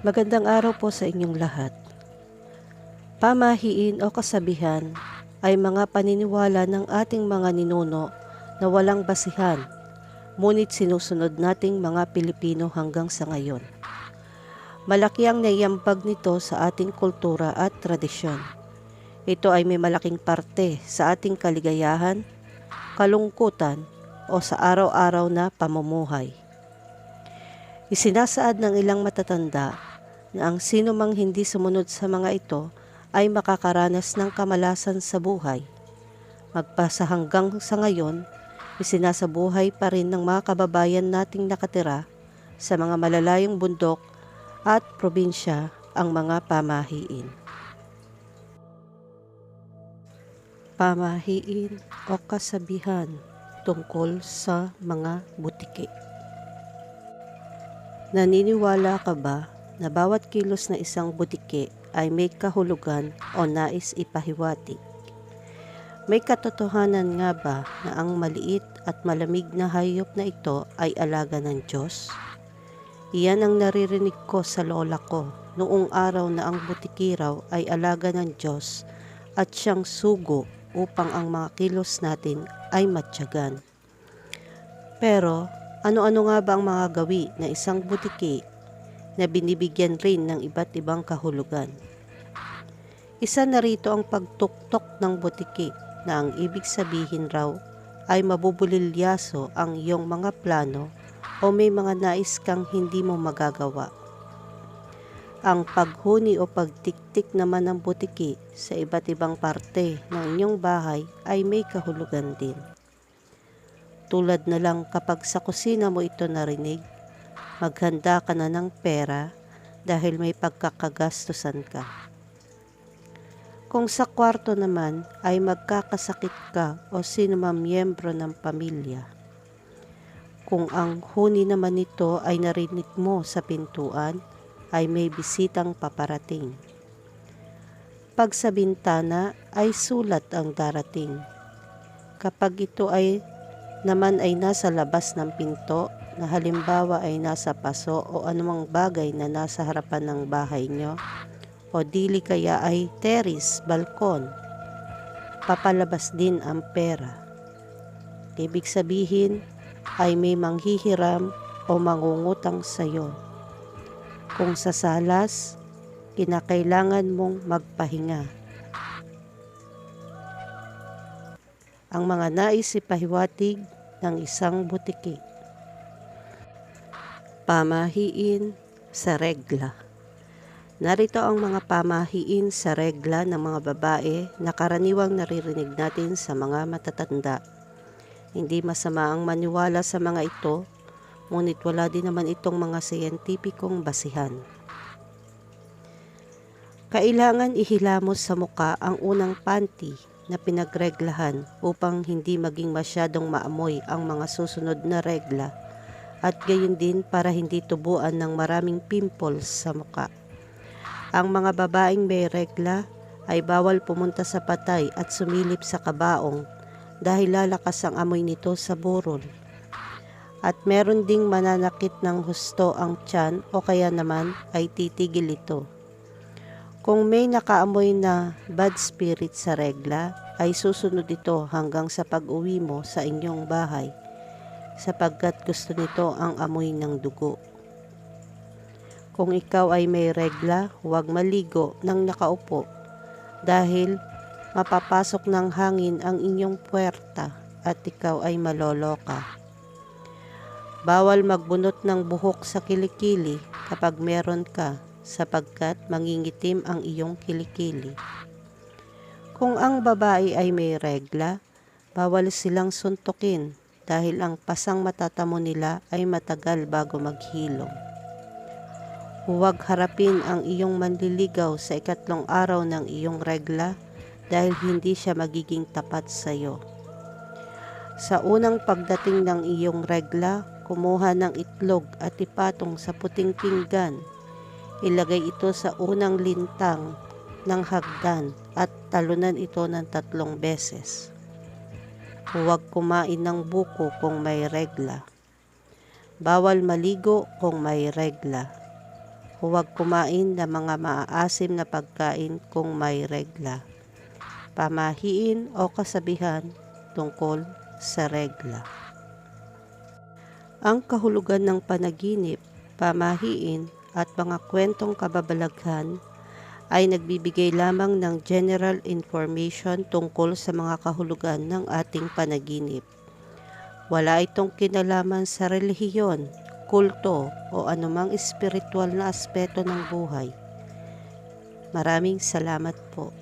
Magandang araw po sa inyong lahat. Pamahiin o kasabihan ay mga paniniwala ng ating mga ninuno na walang basihan, ngunit sinusunod nating mga Pilipino hanggang sa ngayon. Malaki ang naiambag nito sa ating kultura at tradisyon. Ito ay may malaking parte sa ating kaligayahan, kalungkutan o sa araw-araw na pamumuhay. Isinasaad ng ilang matatanda na ang sino mang hindi sumunod sa mga ito ay makakaranas ng kamalasan sa buhay. Magpasa hanggang sa ngayon, isinasabuhay pa rin ng mga kababayan nating nakatira sa mga malalayong bundok at probinsya ang mga pamahiin. Pamahiin o kasabihan tungkol sa mga butiki. Naniniwala ka ba na bawat kilos na isang butiki ay may kahulugan o nais ipahiwatig? May katotohanan nga ba na ang maliit at malamig na hayop na ito ay alaga ng Diyos? Iyan ang naririnig ko sa lola ko noong araw na ang butiki raw ay alaga ng Diyos at siyang sugo upang ang mga kilos natin ay matyagan. Pero ano-ano nga ba ang mga gawi na isang butiki na binibigyan rin ng iba't ibang kahulugan? Isa na rito ang pagtuktok ng butiki na ang ibig sabihin raw ay mabubulilyaso ang iyong mga plano o may mga nais kang hindi mo magagawa. Ang paghuni o pagtiktik naman ng butiki sa iba't ibang parte ng inyong bahay ay may kahulugan din. Tulad na lang kapag sa kusina mo ito narinig, maghanda ka na ng pera dahil may pagkakagastusan ka. Kung sa kwarto naman ay magkakasakit ka o sino man miyembro ng pamilya. Kung ang huni naman nito ay narinig mo sa pintuan, ay may bisitang paparating. Pag sa bintana ay sulat ang darating. Kapag ito ay naman ay nasa labas ng pinto na halimbawa ay nasa paso o anumang bagay na nasa harapan ng bahay nyo o dili kaya ay terrace, balkon, papalabas din ang pera. Ibig sabihin ay may manghihiram o mangungutang sayo. Kung sa salas, kinakailangan mong magpahinga. ang mga nais ipahiwatig ng isang butiki. Pamahiin sa regla. Narito ang mga pamahiin sa regla ng mga babae na karaniwang naririnig natin sa mga matatanda. Hindi masama ang maniwala sa mga ito, ngunit wala din naman itong mga siyentipikong basihan. Kailangan ihilamos sa muka ang unang panty na pinagreglahan upang hindi maging masyadong maamoy ang mga susunod na regla at gayon din para hindi tubuan ng maraming pimples sa muka. Ang mga babaeng may regla ay bawal pumunta sa patay at sumilip sa kabaong dahil lalakas ang amoy nito sa burol. At meron ding mananakit ng husto ang tiyan o kaya naman ay titigil ito. Kung may nakaamoy na bad spirit sa regla, ay susunod ito hanggang sa pag-uwi mo sa inyong bahay sapagkat gusto nito ang amoy ng dugo. Kung ikaw ay may regla, huwag maligo ng nakaupo dahil mapapasok ng hangin ang inyong puwerta at ikaw ay maloloka. Bawal magbunot ng buhok sa kilikili kapag meron ka sapagkat mangingitim ang iyong kilikili. Kung ang babae ay may regla, bawal silang suntukin dahil ang pasang matatamo nila ay matagal bago maghilom. Huwag harapin ang iyong manliligaw sa ikatlong araw ng iyong regla dahil hindi siya magiging tapat sa iyo. Sa unang pagdating ng iyong regla, kumuha ng itlog at ipatong sa puting pinggan Ilagay ito sa unang lintang ng hagdan at talunan ito ng tatlong beses. Huwag kumain ng buko kung may regla. Bawal maligo kung may regla. Huwag kumain ng mga maaasim na pagkain kung may regla. Pamahiin o kasabihan tungkol sa regla. Ang kahulugan ng panaginip, pamahiin at mga kwentong kababalaghan ay nagbibigay lamang ng general information tungkol sa mga kahulugan ng ating panaginip. Wala itong kinalaman sa relihiyon, kulto o anumang espiritual na aspeto ng buhay. Maraming salamat po.